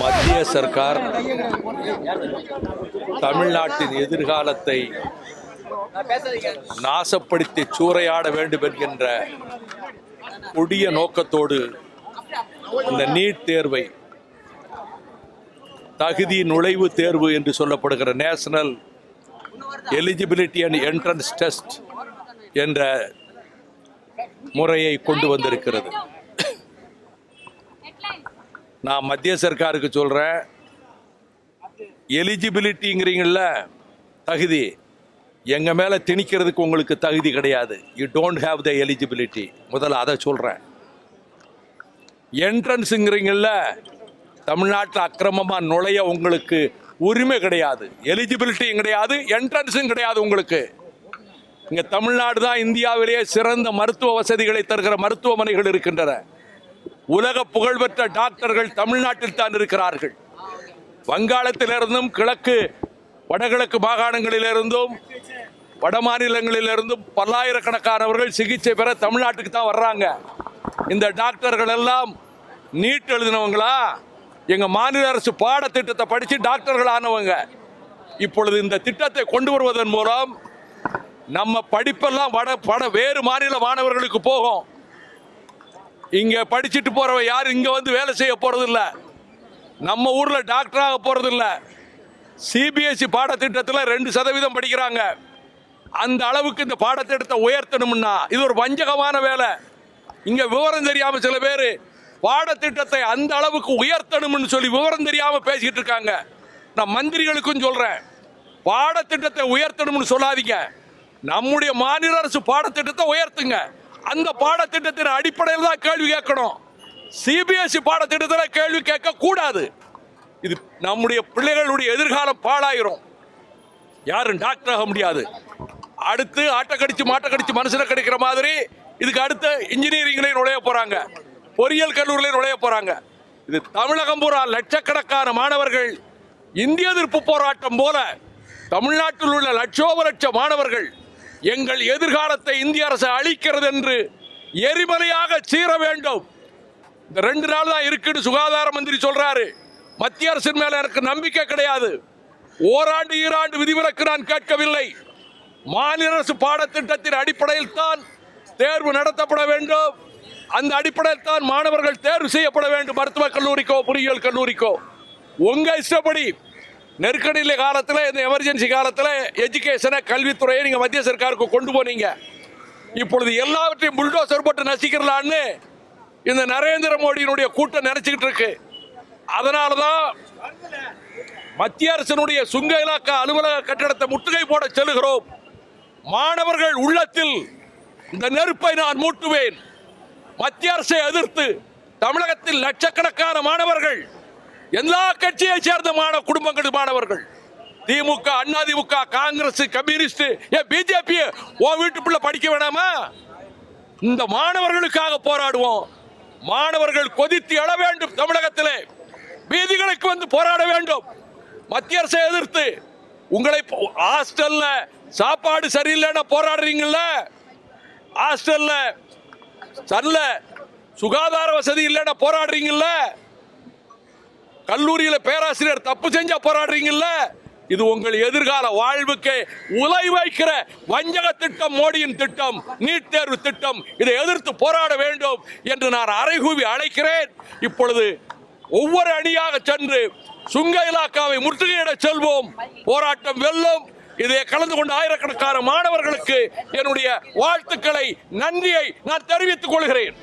மத்திய சர்க்கார் தமிழ்நாட்டின் எதிர்காலத்தை நாசப்படுத்தி சூறையாட வேண்டும் என்கின்ற கொடிய நோக்கத்தோடு இந்த நீட் தேர்வை தகுதி நுழைவு தேர்வு என்று சொல்லப்படுகிற national eligibility and entrance test என்ற முறையை கொண்டு வந்திருக்கிறது. நான் மத்திய சர்க்காருக்கு சொல்கிறேன் எலிஜிபிலிட்டிங்கிறீங்கள தகுதி. எங்கள் மேலே திணிக்கிறதுக்கு உங்களுக்கு தகுதி கிடையாது. You don't have the eligibility முதல்ல அதை சொல்கிறேன் என்ட்ரன்ஸுங்கிறீங்கள தமிழ்நாட்டில் அக்கிரமமாக நுழைய உங்களுக்கு உரிமை கிடையாது. எலிஜிபிலிட்டியும் கிடையாது என்ட்ரன்ஸும் கிடையாது உங்களுக்கு. இங்கே தமிழ்நாடு தான் இந்தியாவிலேயே சிறந்த மருத்துவ வசதிகளை தருகிற மருத்துவமனைகள் இருக்கின்றன. உலக புகழ்பெற்ற டாக்டர்கள் தமிழ்நாட்டில் தான் இருக்கிறார்கள். வங்காளத்திலிருந்தும் கிழக்கு வடகிழக்கு மாகாணங்களிலிருந்தும் வட மாநிலங்களிலிருந்தும் பல்லாயிரக்கணக்கானவர்கள் சிகிச்சை பெற தமிழ்நாட்டுக்கு தான் வர்றாங்க. இந்த டாக்டர்கள் எல்லாம் நீட் எழுதினவங்களா? எங்கள் மாநில அரசு பாடத்திட்டத்தை படித்து டாக்டர்கள் ஆனவங்க. இப்பொழுது இந்த திட்டத்தை கொண்டு வருவதன் மூலம் நம்ம படிப்பெல்லாம் வட பட வேறு மாநில மாணவர்களுக்கு போகும். இங்கே படிச்சுட்டு போகிறவ யாரும் இங்கே வந்து வேலை செய்ய போகிறதில்ல நம்ம ஊரில் டாக்டராக போகிறதில்ல சிபிஎஸ்சி பாடத்திட்டத்தில் ரெண்டு சதவீதம் படிக்கிறாங்க. அந்த அளவுக்கு இந்த பாடத்திட்டத்தை உயர்த்தணும்னா இது ஒரு வஞ்சகமான வேலை. இங்கே விவரம் தெரியாமல் சில பேர் பாடத்திட்டத்தை அந்த அளவுக்கு உயர்த்தணும்னு சொல்லி விவரம் தெரியாமல் பேசிக்கிட்டு இருக்காங்க. நான் மந்திரிகளுக்கும் சொல்கிறேன் பாடத்திட்டத்தை உயர்த்தணும்னு சொல்லாதீங்க. நம்முடைய மாநில அரசு பாடத்திட்டத்தை உயர்த்துங்க. அந்த பாடத்திட்டத்தின் அடிப்படையில் தான் கேள்வி கேட்கணும். சிபிஎஸ்சி பாடத்திட்டத்தில் கேள்வி கேட்க கூடாது. இது நம்முடைய பிள்ளைகளுடைய எதிர்காலம் பாழாயிரும். யாரும் டாக்டர் ஆக முடியாது. அடுத்து ஆட்டை கடிச்சு மாட்டை கடிச்சு மனுஷனை கிடைக்கிற மாதிரி இதுக்கு அடுத்து இன்ஜினியரிங்லேயும் நுழைய போகிறாங்க பொறியியல் கல்லூரிலையும் நுழைய போகிறாங்க இது தமிழகம் பூரா லட்சக்கணக்கான மாணவர்கள் இந்திய எதிர்ப்பு போராட்டம் போல தமிழ்நாட்டில் உள்ள லட்சோப லட்ச மாணவர்கள் எங்கள் எதிர்காலத்தை இந்திய அரசு அளிக்கிறது என்று எரிமலையாக சீர வேண்டும். இந்த ரெண்டு நாள் தான் இருக்குன்னு சுகாதார மந்திரி சொல்றாரு. மத்திய அரசின் மேல எனக்கு நம்பிக்கை கிடையாது. ஓராண்டு ஈராண்டு விதிவிலக்கு நான் கேட்கவில்லை. மாநில அரசு பாடத்திட்டத்தின் அடிப்படையில் தான் தேர்வு நடத்தப்பட வேண்டும். அந்த அடிப்படையில் தான் மாணவர்கள் தேர்வு செய்யப்பட வேண்டும். மருத்துவக் கல்லூரிக்கோ பொறியியல் கல்லூரிக்கோ. உங்க இஷ்டப்படி நெருக்கடி காலத்தில் இந்த எமர்ஜென்சி காலத்தில் எஜுகேஷனை கல்வித்துறையை நீங்கள் மத்திய சர்க்காருக்கு கொண்டு போனீங்க. இப்பொழுது எல்லாவற்றையும் புல்டோசர் போட்டு நசிக்கிறலான்னு இந்த நரேந்திர மோடியினுடைய கூட்டம் நினச்சிக்கிட்டு இருக்கு. அதனால தான் மத்திய அரசினுடைய சுங்க இலாக்க அலுவலக கட்டடத்தை முற்றுகை போட செல்கிறோம் மாணவர்கள் உள்ளத்தில் இந்த நெருப்பை நான் மூட்டுவேன். மத்திய அரசை எதிர்த்து தமிழகத்தில் லட்சக்கணக்கான மாணவர்கள் எல்லா கட்சியை சேர்ந்த மாணவ குடும்பங்கள் மாணவர்கள். திமுக அதிமுக காங்கிரஸ் கம்யூனிஸ்ட் ஏன் பிஜேபி ஓ வீட்டுக்குள்ள படிக்க வேணாமா? இந்த மாணவர்களுக்காக போராடுவோம். மாணவர்கள் கொதித்து எழ வேண்டும் தமிழகத்திலே. வீதிகளுக்கு வந்து போராட வேண்டும். மத்திய அரசை எதிர்த்து. உங்களை போ- ஹாஸ்டல்ல சாப்பாடு சரியில்லைன்னா போராடுறீங்கல்ல? ஹாஸ்டல்ல சல்ல சுகாதார வசதி இல்லைன்னா போராடுறீங்கல்ல? கல்லூரியில் பேராசிரியர் தப்பு செஞ்சா போராடுறீங்கல்ல? இது உங்கள் எதிர்கால வாழ்வுக்கு உலை வைக்கிற வஞ்சக திட்டம் மோடியின் திட்டம் நீட் தேர்வு திட்டம். இதை எதிர்த்து போராட வேண்டும் என்று நான் அறைகூவி அழைக்கிறேன். இப்பொழுது ஒவ்வொரு அணியாக சென்று சுங்க இலாக்காவை முற்றுகையிட செல்வோம். போராட்டம் வெல்லும். இதை கலந்து கொண்ட ஆயிரக்கணக்கான மாணவர்களுக்கு என்னுடைய வாழ்த்துக்களை நன்றியை நான் தெரிவித்துக் கொள்கிறேன்.